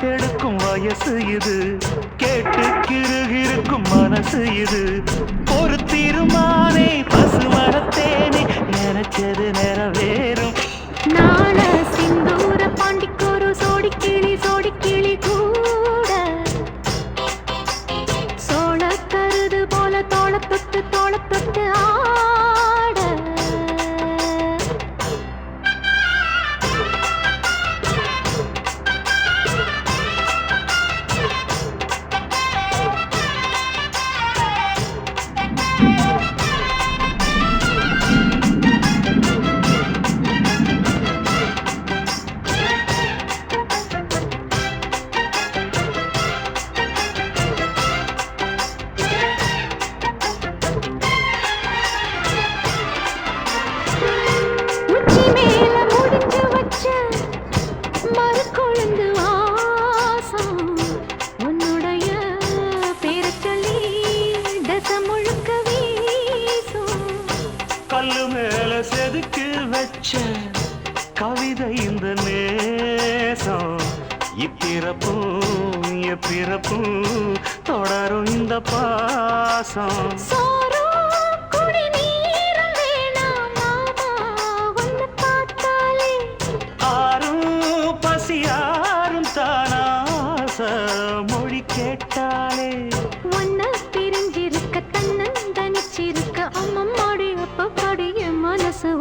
காதல் வயசு இது. கேட்டு கிருகிருக்கும் மனசு இது. ஒரு தீர்மானே பசு மரத்தேனே நினைச்சது நிறைவேறும். நான சிந்தூர பண் கல்லு மேல செதுக்கு வச்ச கவிதை இந்த நேசம். இப்பிறப்பும் எப்பிறப்பும் தொடரும் இந்த பாசம்.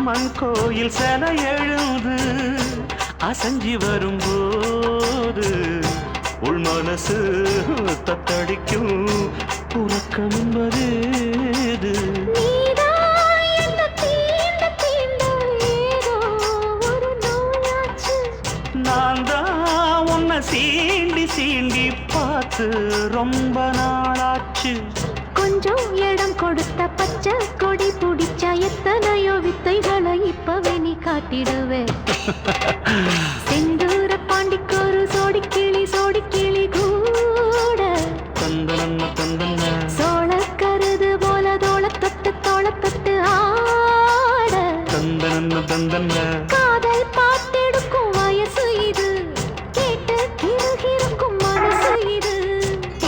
அம்மன் கோயில் சில எழுது அசஞ்சி வரும்போது உள் மனசு தத்தடிக்கும் உறக்கம் என்பது நான் தான் உன்னை சீண்டி சீண்டி பார்த்து ரொம்ப நாளாச்சு. கொஞ்சம் இடம் கொடுத்த பச்சை கொடி எத்தனையோ வித்தைகளை இப்பவே நீ காட்டிடுவே. செந்தூர பாண்டிக்கொரு சோடி கிளி சோடி கிளி கூட சோழ கருது போல தோள தொட்டு தோள தொட்டு ஆட காதல் பாட்டெடுக்கும் வயசு இது. கேட்டு கிருகிருக்கும் மனசு இது.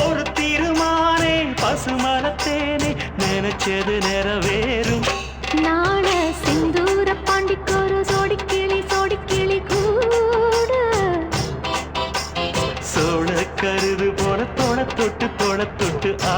ஒரு தீர்மானே பசுமரத்தேனே நினைச்சது நிறைவேறும். சோழ கருது போல தொட தொட்டு தொட தொட்டு ஆ.